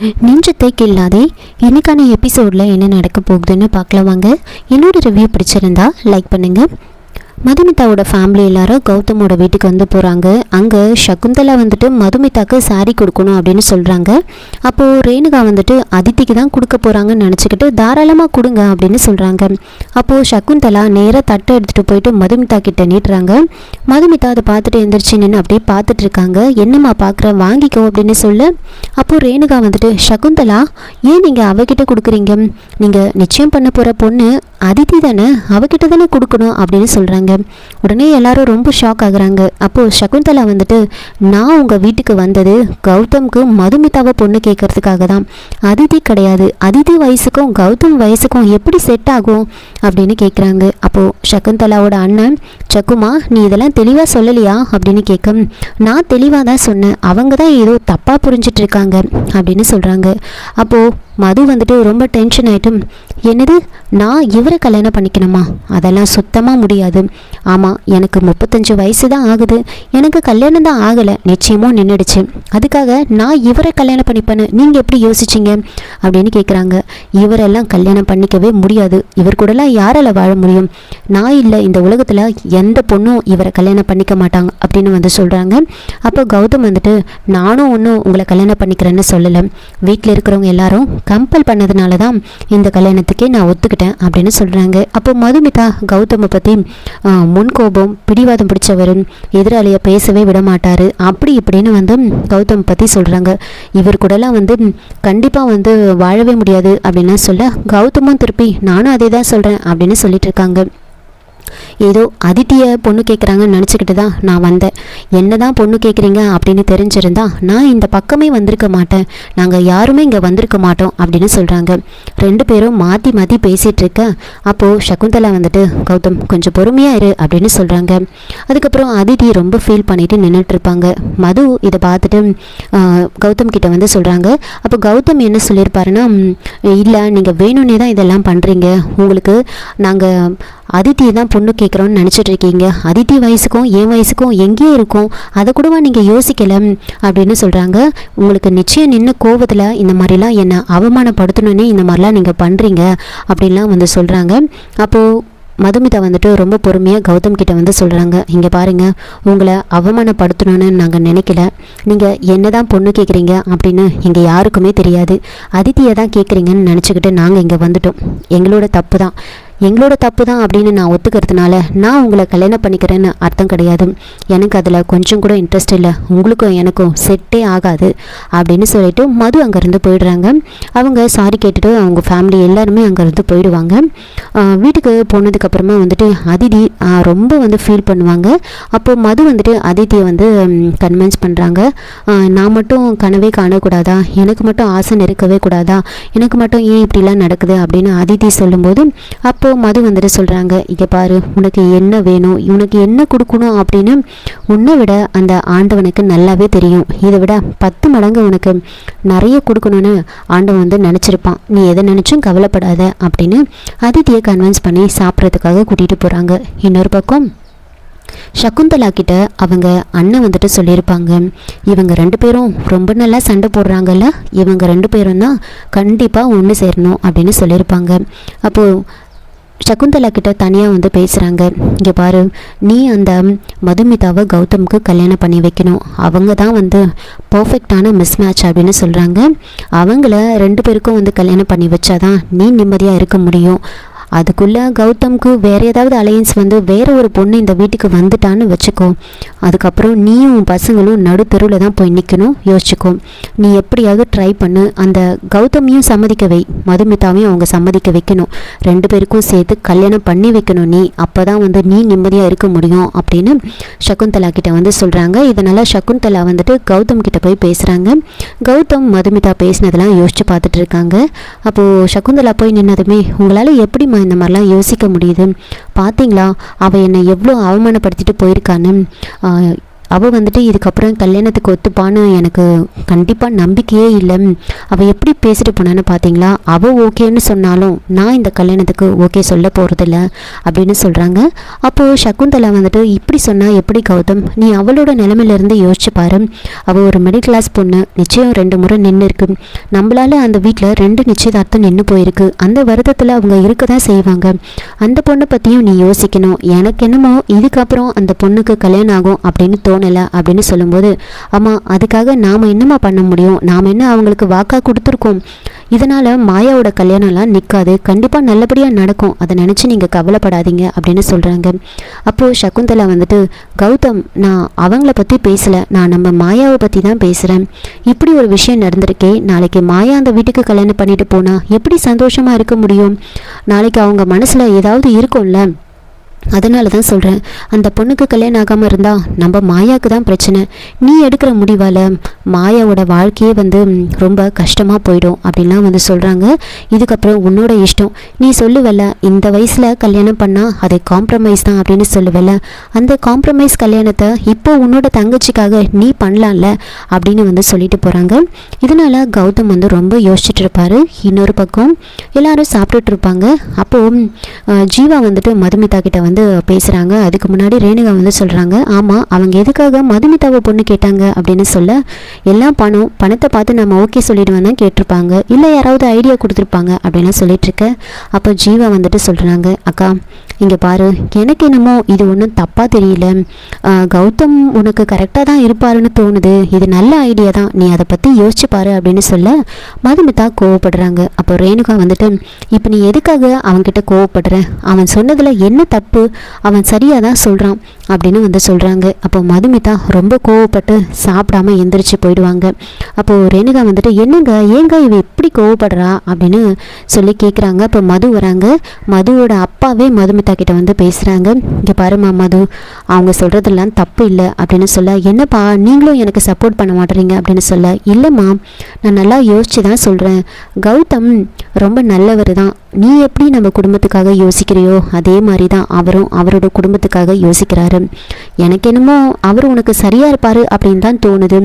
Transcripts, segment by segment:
நெஞ்சத்தை இல்லாதே இன்னைக்கான எபிசோடில் என்ன நடக்க போகுதுன்னு பார்க்கலாம் வாங்க. என்னோட ரிவ்யூ பிடிச்சிருந்தா லைக் பண்ணுங்கள் மதுமிதாவோட ஃபேமிலி எல்லாரும் கௌதமோட வீட்டுக்கு வந்து போகிறாங்க அங்கே சகுந்தலா வந்துட்டு மதுமிதாக்கு சாரி கொடுக்கணும் அப்படின்னு சொல்கிறாங்க அப்போது ரேணுகா வந்துட்டு அதித்திக்கு தான் கொடுக்க போகிறாங்கன்னு நினச்சிக்கிட்டு தாராளமாக கொடுங்க அப்படின்னு சொல்கிறாங்க அப்போது சகுந்தலா நேராக தட்டை எடுத்துகிட்டு போயிட்டு மதுமிதா கிட்ட நீட்டுறாங்க. மதுமிதா அதை பார்த்துட்டு எந்திரிச்சு நின்று அப்படியே பார்த்துட்டு இருக்காங்க. என்னம்மா பார்க்குற? வாங்கிக்கோ அப்படின்னு சொல்ல அப்போது ரேணுகா வந்துட்டு சகுந்தலா ஏன் நீங்கள் அவகிட்ட கொடுக்குறீங்க? நீங்கள் நிச்சயம் பண்ண போகிற பொண்ணு அதித்தி தானே அவகிட்ட தானே கொடுக்கணும் அப்படின்னு சொல்கிறாங்க உடனே எல்லாரும் ரொம்ப ஷாக் ஆகுறாங்க. அப்போது சகுந்தலா வந்துட்டு நான் உங்கள் வீட்டுக்கு வந்தது கௌதம்க்கு மதுமிதாவை பொண்ணு கேட்கறதுக்காக தான். அதித்தி கிடையாது. அதிதி வயசுக்கும் கௌதம் வயசுக்கும் எப்படி செட் ஆகும்? அப்படின்னு கேட்குறாங்க அப்போது சகுந்தலாவோட அண்ணன் சக்குமா நீ இதெல்லாம் தெளிவாக சொல்லலையா? அப்படின்னு கேட்க நான் தெளிவாக தான் சொன்னேன். அவங்க தான் ஏதோ தப்பாக புரிஞ்சிட்ருக்காங்க அப்படின்னு சொல்கிறாங்க அப்போது மது வந்துட்டு ரொம்ப டென்ஷன் ஆகிட்டும் என்னது? நான் இவரை கல்யாணம் பண்ணிக்கணுமா? அதெல்லாம் சுத்தமாக முடியாது. ஆமாம் எனக்கு முப்பத்தஞ்சு வயசு தான் ஆகுது. எனக்கு கல்யாணம் தான் ஆகலை. நிச்சயமும் நின்றுடுச்சு அதுக்காக நான் இவரை கல்யாணம் பண்ணிப்பேன்னு நீங்கள் எப்படி யோசிச்சீங்க? அப்படின்னு கேட்குறாங்க இவரெல்லாம் கல்யாணம் பண்ணிக்கவே முடியாது. இவர் கூடலாம் யாரால் வாழ முடியும்? நான் இல்லை இந்த உலகத்தில் எந்த பொண்ணும் இவரை கல்யாணம் பண்ணிக்க மாட்டாங்க அப்படின்னு வந்து சொல்கிறாங்க அப்போ கௌதம் வந்துட்டு நானும் ஒன்றும் உங்களை கல்யாணம் பண்ணிக்கிறேன்னு சொல்லலை. வீட்டில் இருக்கிறவங்க எல்லாரும் கம்பல் பண்ணதுனால தான் இந்த கல்யாணத்துக்கே நான் ஒத்துக்கிட்டேன் அப்படின்னு சொல்கிறாங்க அப்போ மதுமிதா கௌதமை பற்றி முன்கோபம் பிடிவாதம் பிடிச்சவர் எதிராளியை பேசவே விட மாட்டார் அப்படி இப்படின்னு வந்து கௌதம் பற்றி சொல்கிறாங்க இவர் கூடலாம் வந்து கண்டிப்பாக வந்து வாழவே முடியாது அப்படின்னு சொல்ல கௌதமும் திருப்பி நானும் அதே தான் சொல்கிறேன் அப்படின்னு சொல்லிட்டு இருக்காங்க. ஏதோ அதித்தியை பொண்ணு கேட்குறாங்கன்னு நினச்சிக்கிட்டு தான் நான் வந்தேன். என்ன தான் பொண்ணு கேட்குறீங்க அப்படின்னு தெரிஞ்சிருந்தா நான் இந்த பக்கமே வந்திருக்க மாட்டேன். நாங்கள் யாருமே இங்கே வந்திருக்க மாட்டோம் அப்படின்னு சொல்கிறாங்க ரெண்டு பேரும் மாற்றி மாற்றி பேசிகிட்டு இருக்க அப்போது சகுந்தலா வந்துட்டு கௌதம் கொஞ்சம் பொறுமையாக இரு அப்படின்னு சொல்கிறாங்க அதுக்கப்புறம் அதிதி ரொம்ப ஃபீல் பண்ணிட்டு நின்றுட்டு இருப்பாங்க. மது இதை பார்த்துட்டு கௌதம் கிட்ட வந்து சொல்கிறாங்க அப்போ கௌதம் என்ன சொல்லியிருப்பாருன்னா இல்லை நீங்கள் வேணும்னே தான் இதெல்லாம் பண்ணுறீங்க உங்களுக்கு நாங்கள் அதித்தி தான் பொண்ணு கேட்குறோன்னு நினச்சிட்டு இருக்கீங்க. அதித்தி வயசுக்கும் என் வயசுக்கும் எங்கேயே இருக்கும்? அதை கூடவா நீங்கள் யோசிக்கல அப்படின்னு சொல்கிறாங்க உங்களுக்கு நிச்சயம் நின்று கோவத்தில் இந்த மாதிரிலாம் என்னை அவமானப்படுத்தணுன்னே இந்த மாதிரிலாம் நீங்கள் பண்ணுறீங்க அப்படின்லாம் வந்து சொல்கிறாங்க அப்போது மதுமிதா வந்துட்டு ரொம்ப பொறுமையாக கௌதம் கிட்ட வந்து சொல்கிறாங்க இங்கே பாருங்கள் உங்களை அவமானப்படுத்தணும்னு நாங்கள் நினைக்கல. நீங்கள் என்ன தான் பொண்ணு கேட்குறீங்க அப்படின்னு இங்கே யாருக்குமே தெரியாது. அதித்தியை தான் கேட்குறீங்கன்னு நினச்சிக்கிட்டு நாங்கள் இங்கே வந்துட்டோம். எங்களோட தப்பு தான். எங்களோட தப்பு தான் அப்படின்னு நான் ஒத்துக்கிறதுனால நான் உங்களை கல்யாணம் பண்ணிக்கிறேன்னு அர்த்தம் கிடையாது. எனக்கு அதில் கொஞ்சம் கூட இன்ட்ரெஸ்ட் இல்லை. உங்களுக்கும் எனக்கும் செட்டே ஆகாது அப்படின்னு சொல்லிட்டு மது அங்கேருந்து போயிடுறாங்க. அவங்க சாரி கேட்டுட்டு அவங்க ஃபேமிலி எல்லாருமே அங்கேருந்து போயிடுவாங்க. வீட்டுக்கு போனதுக்கப்புறமா வந்துட்டு அதிதி ரொம்ப வந்து ஃபீல் பண்ணுவாங்க. அப்போது மது வந்துட்டு அதித்தியை வந்து கன்வின்ஸ் பண்ணுறாங்க நான் மட்டும் கனவே காணக்கூடாதா? எனக்கு மட்டும் ஆசை நெருக்கவே கூடாதா? எனக்கு மட்டும் ஏன் இப்படிலாம் நடக்குது அப்படின்னு அதித்தி சொல்லும்போது அப்போ அப்போது மது வந்துட்டு சொல்கிறாங்க இங்கே பாரு உனக்கு என்ன வேணும் உனக்கு என்ன கொடுக்கணும் அப்படின்னு உன்னை விட அந்த ஆண்டவனுக்கு நல்லாவே தெரியும். இதை விட பத்து மடங்கு உனக்கு நிறைய கொடுக்கணும்னு ஆண்டவன் வந்து நினச்சிருப்பான். நீ எதை நினச்சும் கவலைப்படாத அப்படின்னு அதித்தியை கன்வின்ஸ் பண்ணி சாப்பிட்றதுக்காக கூட்டிகிட்டு போகிறாங்க இன்னொரு பக்கம் சகுந்தலா கிட்ட அவங்க அண்ணன் வந்துட்டு சொல்லியிருப்பாங்க. இவங்க ரெண்டு பேரும் ரொம்ப நல்லா சண்டை போடுறாங்கல்ல? இவங்க ரெண்டு பேரும் தான் கண்டிப்பாக ஒன்று சேரணும் அப்படின்னு சொல்லியிருப்பாங்க. அப்போது சகுந்தலா கிட்ட தனியாக வந்து பேசுகிறாங்க இங்கே பாரு நீ அந்த மதுமிதாவை கௌதமுக்கு கல்யாணம் பண்ணி வைக்கணும். அவங்க தான் வந்து பர்ஃபெக்டான மிஸ் மேட்ச் அப்படின்னு சொல்கிறாங்க அவங்கள ரெண்டு பேருக்கும் வந்து கல்யாணம் பண்ணி வச்சாதான் நீ நிம்மதியாக இருக்க முடியும். அதுக்குள்ளே கௌதம்க்கு வேறு ஏதாவது அலையன்ஸ் வந்து வேறு ஒரு பொண்ணு இந்த வீட்டுக்கு வந்துட்டான்னு வச்சுக்கோ. அதுக்கப்புறம் நீயும் உன் பசங்களும் நடு தெருவில் தான் போய் நிற்கணும் யோசிச்சுக்கோ. நீ எப்படியாவது ட்ரை பண்ணு. அந்த கௌதமியும் சம்மதிக்க வை. மதுமிதாவையும் அவங்க சம்மதிக்க வைக்கணும். ரெண்டு பேருக்கும் சேர்த்து கல்யாணம் பண்ணி வைக்கணும் நீ. அப்போ தான் வந்து நீ நிம்மதியாக இருக்க முடியும் அப்படின்னு சகுந்தலா கிட்ட வந்து சொல்கிறாங்க இதனால் சகுந்தலா வந்துட்டு கௌதம் கிட்ட போய் பேசுகிறாங்க கௌதம் மதுமிதா பேசினதெல்லாம் யோசிச்சு பார்த்துட்டு இருக்காங்க. அப்போது சகுந்தலா போய் நின்னதுமே உங்களால் எப்படி எப்படிம்மா இந்த மாதிரிலாம் யோசிக்க முடியுது. பார்த்தீங்களா? அவள் என்னை எவ்வளோ அவமானப்படுத்திட்டு போயிருக்கான்னு. அவள் வந்துட்டு இதுக்கப்புறம் கல்யாணத்துக்கு ஒத்துப்பான்னு எனக்கு கண்டிப்பாக நம்பிக்கையே இல்லை. அவள் எப்படி பேசிட்டு போனான்னு பார்த்தீங்களா அவள் ஓகேன்னு சொன்னாலும் நான் இந்த கல்யாணத்துக்கு ஓகே சொல்ல போகிறதில்ல அப்படின்னு சொல்கிறாங்க அப்போது சகுந்தலா வந்துட்டு இப்படி சொன்னால் எப்படி கௌதம்? நீ அவளோட நிலமையிலேருந்து யோசிச்சு பாரு. அவள் ஒரு மிடில் கிளாஸ் பொண்ணு நிச்சயம் ரெண்டு முறை நின்று இருக்கு. நம்மளால் அந்த வீட்டில் ரெண்டு நிச்சயதார்த்தம் நின்று போயிருக்கு. அந்த வருத்தத்தில் அவங்க இருக்க தான் செய்வாங்க. அந்த பொண்ணை பற்றியும் நீ யோசிக்கணும். எனக்கு என்னமோ இதுக்கப்புறம் அந்த பொண்ணுக்கு கல்யாணம் ஆகும் அப்படின்னு தோணும். தோணலை அப்படின்னு சொல்லும்போது ஆமாம் அதுக்காக நாம் என்னம்மா பண்ண முடியும்? நாம் என்ன அவங்களுக்கு வாக்காக கொடுத்துருக்கோம்? இதனால் மாயாவோட கல்யாணம்லாம் நிற்காது கண்டிப்பாக நல்லபடியாக நடக்கும். அதை நினச்சி நீங்கள் கவலைப்படாதீங்க அப்படின்னு சொல்கிறாங்க அப்போது சகுந்தலா வந்துட்டு கௌதம் நான் அவங்கள பற்றி பேசலை. நான் நம்ம மாயாவை பற்றி தான் பேசுகிறேன் இப்படி ஒரு விஷயம் நடந்திருக்கே. நாளைக்கு மாயா அந்த வீட்டுக்கு கல்யாணம் பண்ணிட்டு போனால் எப்படி சந்தோஷமாக இருக்க முடியும்? நாளைக்கு அவங்க மனசில் ஏதாவது இருக்கும்ல? அதனால தான் சொல்கிறேன் அந்த பொண்ணுக்கு கல்யாணம் ஆகாமல் இருந்தால் நம்ம மாயாவுக்கு தான் பிரச்சனை. நீ எடுக்கிற முடிவால் மாயாவோட வாழ்க்கையே வந்து ரொம்ப கஷ்டமாக போயிடும் அப்படின்லாம் வந்து சொல்கிறாங்க இதுக்கப்புறம் உன்னோட இஷ்டம். நீ சொல்லுவல்ல இந்த வயசில் கல்யாணம் பண்ணால் அது காம்ப்ரமைஸ் தான் அப்படின்னு சொல்லுவல்ல. அந்த காம்ப்ரமைஸ் கல்யாணத்தை இப்போ உன்னோட தங்கச்சிக்காக நீ பண்ணலாம்ல அப்படின்னு வந்து சொல்லிட்டு போகிறாங்க இதனால் கௌதம் வந்து ரொம்ப யோசிச்சுட்டு இருப்பார். இன்னொரு பக்கம் எல்லாரும் சாப்பிட்டுட்டு இருப்பாங்க. அப்போது ஜீவா வந்துட்டு மதுமிதா கிட்ட வந்து பேசுகிறாங்க அதுக்கு முன்னாடி ரேணுகா வந்து சொல்கிறாங்க ஆமாம் அவங்க எதுக்காக மதுமிதாவை பொண்ணு கேட்டாங்க? அப்படின்னு சொல்ல எல்லா பணம் பணத்தை பார்த்து நம்ம ஓகே சொல்லிடுவேன் தான் கேட்டிருப்பாங்க. இல்லை யாராவது ஐடியா கொடுத்துருப்பாங்க அப்படின்னு சொல்லிட்டுருக்க அப்போ ஜீவா வந்துட்டு சொல்கிறாங்க அக்கா இங்கே பாரு எனக்கு என்னமோ இது ஒன்றும் தப்பாக தெரியல. கௌதம் உனக்கு கரெக்டாக தான் இருப்பாருன்னு தோணுது. இது நல்ல ஐடியா தான். நீ அதை பற்றி யோசிச்சு பாரு அப்படின்னு சொல்ல மதுமிதா கோவப்படுறாங்க. அப்போ ரேணுகா வந்துட்டு இப்போ நீ எதுக்காக அவன்கிட்ட கோவப்படுற? அவன் சொன்னதில் என்ன தப்பு? அவன் சரியாக தான் சொல்கிறான் அப்படின்னு வந்து சொல்கிறாங்க அப்போ மதுமிதா ரொம்ப கோவப்பட்டு சாப்பிடாம எந்திரிச்சு போயிடுவாங்க. அப்போது ரேணுகா வந்துட்டு என்னங்க ஏங்க இவ எப்படி கோவப்படுறா? அப்படின்னு சொல்லி கேட்குறாங்க அப்போ மது வராங்க. மதுவோட அப்பாவே மதுமிதா கிட்ட வந்து பேசுகிறாங்க இங்கே பாருமா மது அவங்க சொல்கிறதெல்லாம் தப்பு இல்லை அப்படின்னு சொல்ல என்னப்பா நீங்களும் எனக்கு சப்போர்ட் பண்ண மாட்டேறீங்க அப்படின்னு சொல்ல இல்லைம்மா நான் நல்லா யோசிச்சு தான் சொல்கிறேன் கௌதம் ரொம்ப நல்லவர் தான். நீ எப்படி நம்ம குடும்பத்துக்காக யோசிக்கிறியோ அதே மாதிரி தான் அவரும் அவரோட குடும்பத்துக்காக யோசிக்கிறாரு. எனக்கு என்னமோ அவர் உனக்கு சரியாக இருப்பார் அப்படின்னு தான் தோணுது.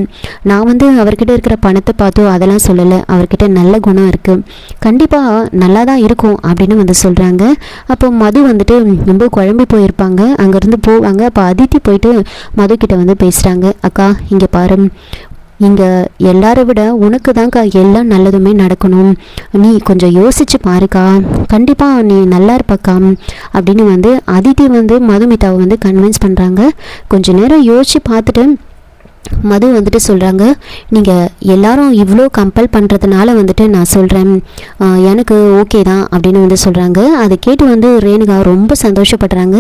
நான் வந்து அவர்கிட்ட இருக்கிற பணத்தை பார்த்தோ அதெல்லாம் சொல்லலை. அவர்கிட்ட நல்ல குணம் இருக்குது கண்டிப்பாக நல்லா தான் இருக்கும் அப்படின்னு வந்து சொல்கிறாங்க அப்போ மது வந்துட்டு ரொம்ப குழம்பி போயிருப்பாங்க. அங்கேருந்து போவாங்க. அப்போ அதித்தி போயிட்டு மது கிட்ட வந்து பேசுகிறாங்க அக்கா இங்கே பாரு. இங்கே எல்லாரை விட உனக்கு தான்க்கா எல்லாம் நல்லதுமே நடக்கணும். நீ கொஞ்சம் யோசிச்சு பாருக்கா. கண்டிப்பாக நீ நல்லா இருப்பக்கா. அப்படின்னு வந்து அதித்தி வந்து மதுமிதாவை வந்து கன்வின்ஸ் பண்ணுறாங்க கொஞ்ச நேரம் யோசிச்சு பார்த்துட்டு மது வந்துட்டு சொல்கிறாங்க நீங்கள் எல்லாரும் இவ்வளோ கம்பல் பண்ணுறதுனால வந்துட்டு நான் சொல்கிறேன் எனக்கு ஓகே தான் அப்படின்னு வந்து சொல்கிறாங்க அதை கேட்டு வந்து ரேணுகா ரொம்ப சந்தோஷப்படுறாங்க.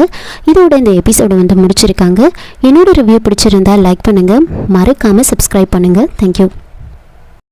இதோட இந்த எபிசோடை வந்து முடிச்சிருக்காங்க. என்னோட ரிவ்யூ பிடிச்சிருந்தா லைக் பண்ணுங்கள் மறக்காமல் சப்ஸ்கிரைப் பண்ணுங்கள் தேங்க்யூ